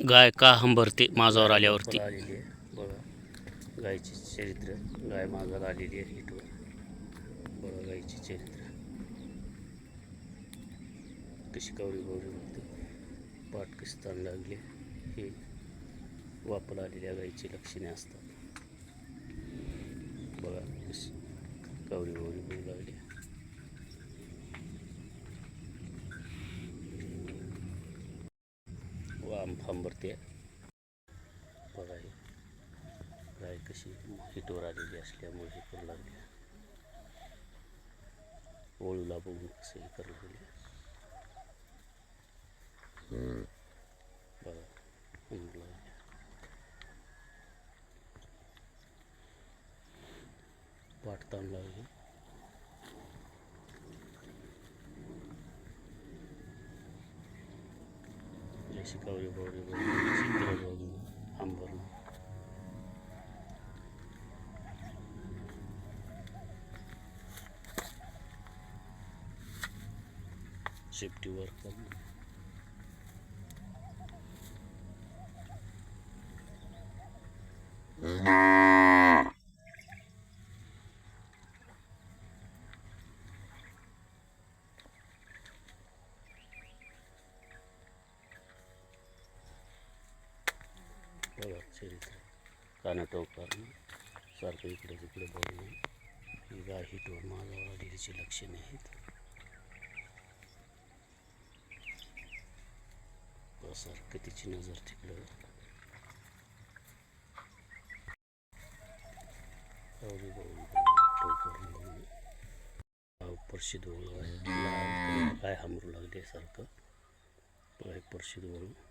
गाय का हंबरते माझावर आल्यावरती? परत आलेली आहे. बघा गायची चरित्र गाय माझावर आलेली आहे हिटवर बघा गायचे चरित्र. कशी कवरी गौरी होते पाठ कशी ताण लागली हे वापर आलेल्या गायची लक्षणे असतात. बघा कशी कवरी गौरी बोलू लागली वाम फांबरते बघा हे. गाय कशी हिटवर आलेली असल्यामुळे हे करू लागली ओळूला बघून कसं हे करू लागले बघा पाठ ताण लागली Meksikalı böyle böyle Meksikalı oldu Hamburg. Safety work. Mm-hmm. Nah. चरित्र कानाटोप सारखं इकडे तिकडे बघणं ही गाय हिटवर माझ्यावर आलेलीची लक्षणे आहेत सारखं तिची नजर तिकडं. परशी बघून काय हमरू लागले सारखं. परशी एक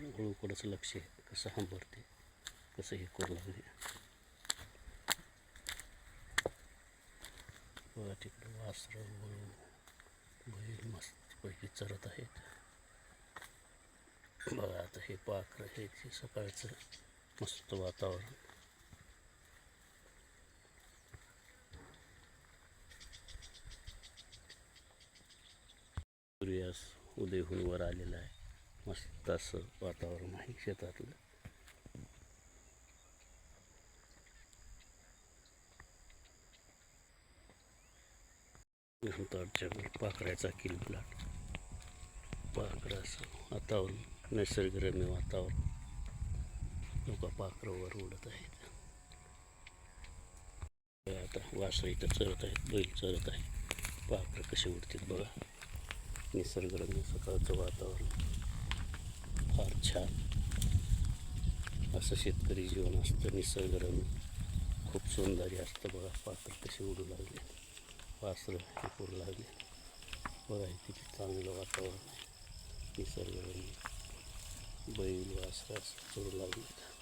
परशीद हळूकडंच लक्ष आहे. कसं हंबरते कसं हे करू लागले. बघा तिकडे वासरं वळू बैल मस्तपैकी चरत आहेत. बघा आता हे पाखरं हे ते सकाळचं मस्त वातावरण. सूर्यास उदय होऊन वर आलेला आहे. मस्त असं वातावरण आहे शेतातलं. आमच्याकडे पाखराचा किल प्लॉट पाखरं असं वातावरण निसर्गरम्य वातावरण. लोक पाखरावर उडत आहेत. आता वासरं इथं चरत आहेत बैल चरत आहेत. पाखरं कशी उडतील बघा. निसर्गरम्य सकाळचं वातावरण. फार छान. असं शेतकरी जीवन असतं निसर्गरम्य खूप सौंदर्य असतं बघा पात्र कसे उडू लागले. वासरं हे करू लागले. बघा हे किती चांगलं वातावरण आहे. निसर्गरम्य बैल वासरं असं करू लागले